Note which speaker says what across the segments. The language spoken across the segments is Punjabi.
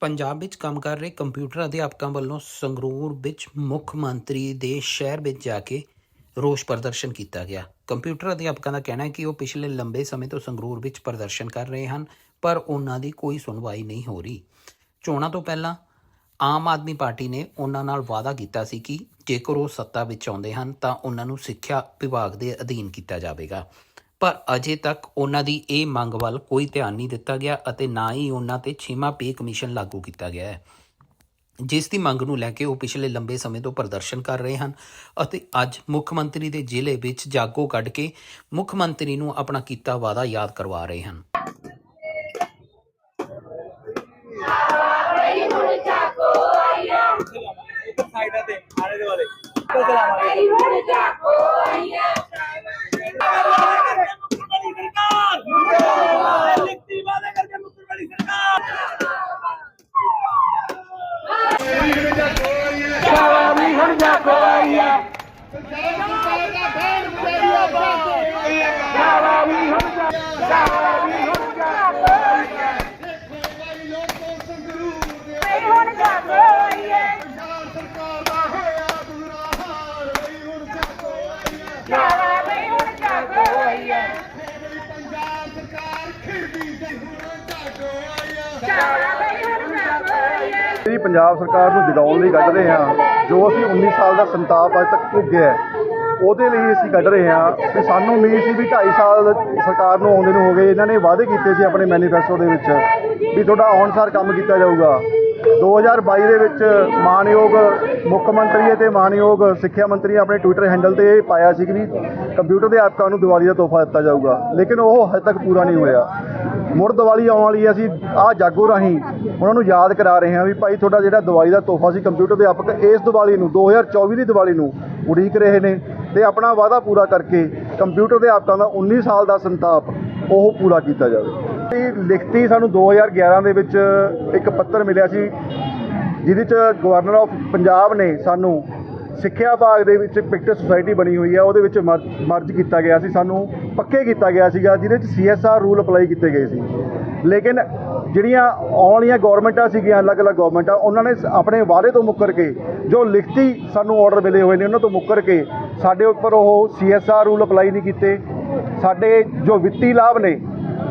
Speaker 1: ਪੰਜਾਬ ਵਿੱਚ ਕੰਮ ਕਰ ਰਹੇ ਕੰਪਿਊਟਰ ਅਧਿਆਪਕਾਂ ਵੱਲੋਂ ਸੰਗਰੂਰ ਵਿੱਚ ਮੁੱਖ ਮੰਤਰੀ ਦੇ ਸ਼ਹਿਰ ਵਿੱਚ ਜਾ ਕੇ ਰੋਸ ਪ੍ਰਦਰਸ਼ਨ ਕੀਤਾ ਗਿਆ। ਕੰਪਿਊਟਰ ਅਧਿਆਪਕਾਂ ਦਾ ਕਹਿਣਾ ਹੈ ਕਿ ਉਹ ਪਿਛਲੇ ਲੰਬੇ ਸਮੇਂ ਤੋਂ ਸੰਗਰੂਰ ਵਿੱਚ ਪ੍ਰਦਰਸ਼ਨ ਕਰ ਰਹੇ ਹਨ, ਪਰ ਉਹਨਾਂ ਦੀ ਕੋਈ ਸੁਣਵਾਈ ਨਹੀਂ ਹੋ ਰਹੀ। ਚੋਣਾਂ ਤੋਂ ਪਹਿਲਾਂ ਆਮ ਆਦਮੀ ਪਾਰਟੀ ਨੇ ਉਹਨਾਂ ਨਾਲ ਵਾਅਦਾ ਕੀਤਾ ਸੀ ਕਿ ਜੇਕਰ ਉਹ ਸੱਤਾ ਵਿੱਚ ਆਉਂਦੇ ਹਨ, ਤਾਂ ਉਹਨਾਂ ਨੂੰ ਸਿੱਖਿਆ ਵਿਭਾਗ ਦੇ ਅਧੀਨ ਕੀਤਾ ਜਾਵੇਗਾ। ਪਰ ਅਜੇ ਤੱਕ ਉਹਨਾਂ ਦੀ ਇਹ ਮੰਗ ਵੱਲ ਕੋਈ ਧਿਆਨ ਨਹੀਂ ਦਿੱਤਾ ਗਿਆ ਅਤੇ ਨਾ ਹੀ ਉਹਨਾਂ ਤੇ ਛੇਵਾਂ ਪੇ ਕਮਿਸ਼ਨ ਲਾਗੂ ਕੀਤਾ ਗਿਆ ਹੈ। ਜਿਸ ਦੀ ਮੰਗ ਨੂੰ ਲੈ ਕੇ ਉਹ ਪਿਛਲੇ ਲੰਬੇ ਸਮੇਂ ਤੋਂ ਪ੍ਰਦਰਸ਼ਨ ਕਰ ਰਹੇ ਹਨ ਅਤੇ ਅੱਜ ਮੁੱਖ ਮੰਤਰੀ ਦੇ ਜ਼ਿਲ੍ਹੇ ਵਿੱਚ ਜਾਗੋ ਕੱਢ ਕੇ ਮੁੱਖ ਮੰਤਰੀ ਨੂੰ ਆਪਣਾ ਕੀਤਾ ਵਾਅਦਾ ਯਾਦ ਕਰਵਾ ਰਹੇ ਹਨ।
Speaker 2: ਸਾਈਡਾਂ ਤੇ ਆਲੇ ਦੇ ਵਾਲੇ ਇੱਕੋ ਚਲਾਵਾਂਗੇ ਸਰਕਾਰ ਲਿਖਤੀ ਵਾਅਦੇ ਕਰਕੇ
Speaker 3: ਹੁਣ ਜਾਗੋ ਆਈਏ
Speaker 4: ਸਰਕਾਰ ਦਾ ਹੋਇਆ ਬੁਰਾ ਹਾਲ ਨਹੀਂ ਹੁਣ ਜਾਗੋ ਆਈਏ
Speaker 3: ਜਾਵਾ ਬਈ ਹੁਣ ਜਾਗੋ ਆਈਏ
Speaker 4: ਮੇਰੀ ਪੰਜਾਬ ਸਰਕਾਰ ਖਿਰਦੀ ਤੇ ਹੁਣ
Speaker 5: ਪੰਜਾਬ ਸਰਕਾਰ ਨੂੰ ਜਗਾਉਣ ਲਈ ਕੱਢ ਰਹੇ ਹਾਂ। ਜੋ ਅਸੀਂ 19 ਸਾਲ ਦਾ ਸੰਤਾਪ ਅੱਜ ਤੱਕ ਭੋਗਿਆ ਉਹਦੇ ਲਈ ਅਸੀਂ ਕੱਢ ਰਹੇ ਹਾਂ ਕਿ ਸਾਨੂੰ ਉਮੀਦ ਸੀ ਵੀ 2.5 ਸਾਲ ਸਰਕਾਰ ਨੂੰ ਆਉਂਦੇ ਨੂੰ ਹੋ ਗਏ, ਇਹਨਾਂ ਨੇ ਵਾਅਦੇ ਕੀਤੇ ਸੀ ਆਪਣੇ ਮੈਨੀਫੈਸਟੋ ਦੇ ਵਿੱਚ ਵੀ ਤੁਹਾਡਾ ਆਉਣਸਾਰ ਕੰਮ ਕੀਤਾ ਜਾਊਗਾ। 2022 ਦੇ ਵਿੱਚ ਮਾਨਯੋਗ ਮੁੱਖ ਮੰਤਰੀ ਅਤੇ ਮਾਨਯੋਗ ਸਿੱਖਿਆ ਮੰਤਰੀ ਆਪਣੇ ਟਵਿੱਟਰ ਹੈਂਡਲ ਤੇ ਇਹ ਪਾਇਆ ਸੀ ਕਿ ਵੀ ਕੰਪਿਊਟਰ ਦੇ ਐਪਕਾਂ ਨੂੰ ਦੀਵਾਲੀ ਦਾ ਤੋਹਫਾ ਦਿੱਤਾ ਜਾਊਗਾ। ਲੇਕਿਨ ਉਹ ਹਜੇ ਤੱਕ ਪੂਰਾ ਨਹੀਂ ਹੋਇਆ। ਮੁੜ ਦੀਵਾਲੀ ਆਉਣ ਵਾਲੀ ਹੈ, ਅਸੀਂ ਆਹ ਜਾਗੋ ਰਾਹੀਂ ਉਹਨਾਂ ਨੂੰ ਯਾਦ ਕਰਾ ਰਹੇ ਹਾਂ ਵੀ ਭਾਈ ਤੁਹਾਡਾ ਜਿਹੜਾ ਦੀਵਾਲੀ ਦਾ ਤੋਹਫਾ ਸੀ ਕੰਪਿਊਟਰ ਦੇ ਅਧਿਆਪਕ, ਇਸ ਦੀਵਾਲੀ ਨੂੰ 2024 ਦੀ ਦੀਵਾਲੀ ਨੂੰ ਉਡੀਕ ਰਹੇ ਨੇ ਤੇ ਆਪਣਾ ਵਾਅਦਾ ਪੂਰਾ ਕਰਕੇ ਕੰਪਿਊਟਰ ਦੇ ਅਧਿਆਪਕਾਂ ਦਾ 19 ਸਾਲ ਦਾ ਸੰਤਾਪ ਉਹ ਪੂਰਾ ਕੀਤਾ ਜਾਵੇ। ਇਹ ਲਿਖਤੀ ਸਾਨੂੰ 2011 ਦੇ ਵਿੱਚ ਇੱਕ ਪੱਤਰ ਮਿਲਿਆ ਸੀ, ਜਿਹਦੇ ਚ ਗਵਰਨਰ ਆਫ ਪੰਜਾਬ ਨੇ ਸਾਨੂੰ ਸਿੱਖਿਆ ਵਿਭਾਗ ਦੇ ਵਿੱਚ ਪਿਕਟ ਸੁਸਾਇਟੀ ਬਣੀ ਹੋਈ ਹੈ ਉਹਦੇ ਵਿੱਚ ਮਰ- ਮਰਜ ਕੀਤਾ ਗਿਆ ਸੀ, ਸਾਨੂੰ ਪੱਕੇ ਕੀਤਾ ਗਿਆ ਸੀਗਾ, ਜਿਹਦੇ ਚ ਸੀਐਸਆਰ ਰੂਲ ਅਪਲਾਈ ਕੀਤੇ ਗਏ ਸੀ। ਲੇਕਿਨ ਜਿਹੜੀਆਂ ਆਉਣ ਵਾਲੀਆਂ ਗਵਰਨਮੈਂਟਾਂ ਸੀਗੀਆਂ, ਅਲੱਗ-ਅਲੱਗ ਗਵਰਨਮੈਂਟਾਂ ਉਹਨਾਂ ਨੇ ਸ- ਆਪਣੇ ਵਾਅਦੇ ਤੋਂ ਮੁੱਕਰ ਕੇ, ਜੋ ਲਿਖਤੀ ਸਾਨੂੰ ਆਰਡਰ ਮਿਲੇ ਹੋਏ ਨੇ, ਉਹਨਾਂ ਤੋਂ ਮੁੱਕਰ ਕੇ ਸਾਡੇ ਉੱਪਰ ਉਹ ਸੀਐਸਆਰ ਰੂਲ ਅਪਲਾਈ ਨਹੀਂ ਕੀਤੇ। ਸਾਡੇ ਜੋ ਵਿੱਤੀ ਲਾਭ ਨੇ,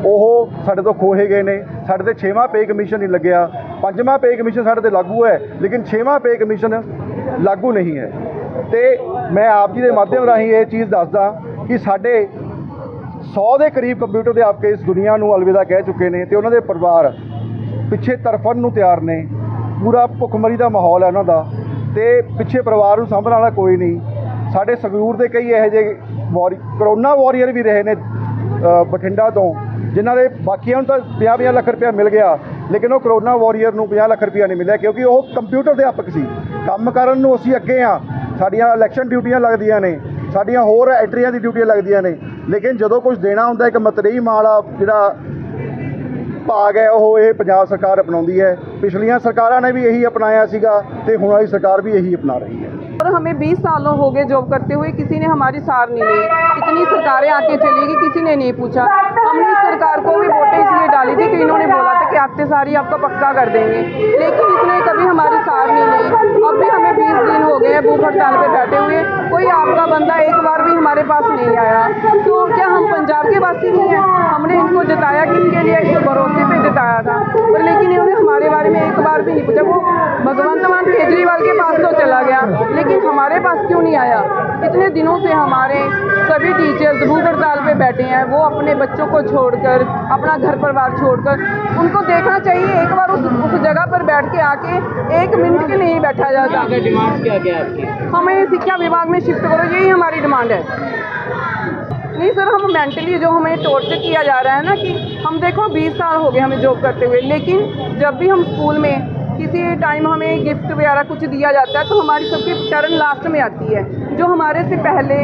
Speaker 5: ਉਹ ਸਾਡੇ ਤੋਂ ਖੋਹੇ ਗਏ ਨੇ। ਸਾਡੇ ਤੇ 6ਵਾਂ ਪੇ ਕਮਿਸ਼ਨ ਨਹੀਂ ਲੱਗਿਆ। ਪੰਜਵਾਂ ਪੇ ਕਮਿਸ਼ਨ ਸਾਡੇ ਤੇ ਲਾਗੂ ਹੈ, ਲੇਕਿਨ 6ਵਾਂ ਪੇ ਕਮਿਸ਼ਨ ਲਾਗੂ ਨਹੀਂ ਹੈ। ਤੇ ਮੈਂ ਆਪ ਜੀ ਦੇ ਮਾਧਿਅਮ ਰਾਹੀਂ ਇਹ ਚੀਜ਼ ਦੱਸਦਾ ਕਿ ਸਾਡੇ 100 ਦੇ ਕਰੀਬ ਕੰਪਿਊਟਰ ਦੇ ਆਪਕੇ ਇਸ ਦੁਨੀਆ ਨੂੰ ਅਲਵਿਦਾ ਕਹਿ ਚੁੱਕੇ ਨੇ ਤੇ ਉਹਨਾਂ ਦੇ ਪਰਿਵਾਰ ਪਿੱਛੇ ਤਰਫਨ ਨੂੰ ਤਿਆਰ ਨੇ। ਪੂਰਾ ਭੁੱਖਮਰੀ ਦਾ ਮਾਹੌਲ ਹੈ ਉਹਨਾਂ ਦਾ ਤੇ ਪਿੱਛੇ ਪਰਿਵਾਰ ਨੂੰ ਸਾਂਭਣ ਵਾਲਾ ਕੋਈ ਨਹੀਂ। ਸਾਡੇ ਸੰਗਰੂਰ ਦੇ ਕਈ ਇਹੋ ਜਿਹੇ ਵਾਰੀ, ਕਰੋਨਾ ਵਾਰੀਅਰ ਵੀ ਰਹੇ ਨੇ ਬਠਿੰਡਾ ਤੋਂ, ਜਿਨ੍ਹਾਂ ਦੇ ਬਾਕੀਆਂ ਨੂੰ ਤਾਂ 50-50 ਲੱਖ ਰੁਪਇਆ ਮਿਲ ਗਿਆ, ਲੇਕਿਨ ਉਹ ਕਰੋਨਾ ਵਾਰੀਅਰ ਨੂੰ 50 ਲੱਖ ਰੁਪਇਆ ਨਹੀਂ ਮਿਲਿਆ ਕਿਉਂਕਿ ਉਹ ਕੰਪਿਊਟਰ ਦੇ ਅਧਿਆਪਕ ਸੀ। ਕੰਮ ਕਰਨ ਨੂੰ ਅਸੀਂ ਅੱਗੇ ਆ ਸਾਡੀਆਂ ਇਲੈਕਸ਼ਨ ਡਿਊਟੀਆਂ ਲੱਗਦੀਆਂ ਨੇ ਸਾਡੀਆਂ ਹੋਰ ਐਂਟਰੀਆਂ ਦੀ ਡਿਊਟੀਆਂ ਲੱਗਦੀਆਂ ਨੇ ਲੇਕਿਨ ਜਦੋਂ ਕੁਝ ਦੇਣਾ ਹੁੰਦਾ ਇੱਕ ਮਤਰੇਈ ਮਾਲਾ ਜਿਹੜਾ ਭਾਗ ਹੈ ਉਹ ਇਹ ਪੰਜਾਬ ਸਰਕਾਰ ਅਪਣਾਉਂਦੀ ਹੈ ਪਿਛਲੀਆਂ ਸਰਕਾਰਾਂ ਨੇ ਵੀ ਇਹੀ ਅਪਣਾਇਆ ਸੀਗਾ ਤੇ ਹੁਣ ਵਾਲੀ ਸਰਕਾਰ ਵੀ ਇਹੀ ਅਪਣਾ ਰਹੀ ਹੈ
Speaker 6: और हमें 20 सालों हो गए जॉब करते हुए किसी ने हमारी सार नहीं ली इतनी सरकारें आके चली गई किसी ने नहीं पूछा हमने इस सरकार को भी वोटें आते सारी आपका पक्का कर देंगे। लेकिन इसने कभी हमारी सार नहीं ली। अब भी हमें 20 दिन हो गए भूख हड़ताल पर बैठे हुए। कोई आपका बंदा एक बार भी हमारे पास नहीं आया। तो क्या हम पंजाब के वासी नहीं हैं? हमने इनको जताया, किसके लिए? एक भरोसे पे जताया था। पर लेकिन इन्होंने हमारे बारे में एक बार भी नहीं पूछा। वो भगवंत मान केजरीवाल के पास तो चला गया, लेकिन हमारे पास क्यों नहीं आया? इतने दिनों से हमारे सभी टीचर्स भूख हड़ताल पे बैठे हैं वो अपने बच्चों को छोड़कर अपना घर परिवार छोड़कर उनको देखना चाहिए एक बार उस उस जगह पर बैठ के आके एक मिनट के नहीं बैठा जाता।
Speaker 2: डिमांड क्या क्या आपकी?
Speaker 6: हमें शिक्षा विभाग में शिफ्ट करो यही हमारी डिमांड है। नहीं सर हम मेंटली जो हमें टॉर्चर किया जा रहा है ना कि हम देखो 20 साल हो गए हमें जॉब करते हुए लेकिन जब भी हम स्कूल में किसी टाइम हमें गिफ्ट वगैरह कुछ दिया जाता है तो हमारी सबकी टर्न लास्ट में आती है। जो हमारे से पहले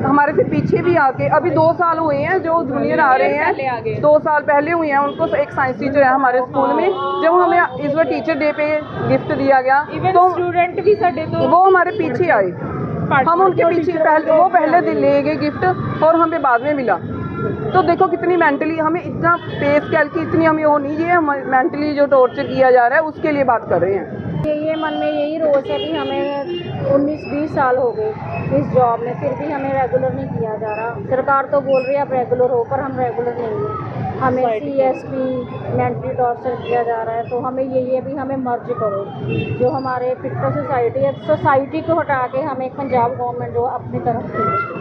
Speaker 6: हमारे से पीछे भी आके अभी दो साल हुए हैं जो जूनियर आ रहे हैं। दो साल पहले हुए हैं उनको एक साइंस टीचर है हमारे स्कूल में। जब हमें इस बार टीचर डे पे गिफ्ट दिया गया तो
Speaker 3: स्टूडेंट भी
Speaker 6: वो हमारे पीछे आए। हम उनके पीछे पहले वो पहले दिन ले गए गिफ्ट और हमें बाद में मिला। तो देखो कितनी मेंटली हमें इतना पे स्केल की इतनी हमें वो नहीं है मेंटली जो टॉर्चर किया जा रहा है उसके लिए बात कर रहे हैं।
Speaker 7: ये ये मन में यही रोष है कि हमें 19-20 साल हो गए इस जॉब में फिर भी हमें रेगुलर नहीं किया जा रहा। सरकार तो बोल रही है आप रेगुलर हो पर हम रेगुलर नहीं हैं। हमें C S P mentally torture किया जा रहा है तो हमें यही है भी हमें मर्ज करो। जो हमारे फिटर सोसाइटी है सोसाइटी को हटा के हमें पंजाब गवर्नमेंट जो अपनी तरफ़ खींचे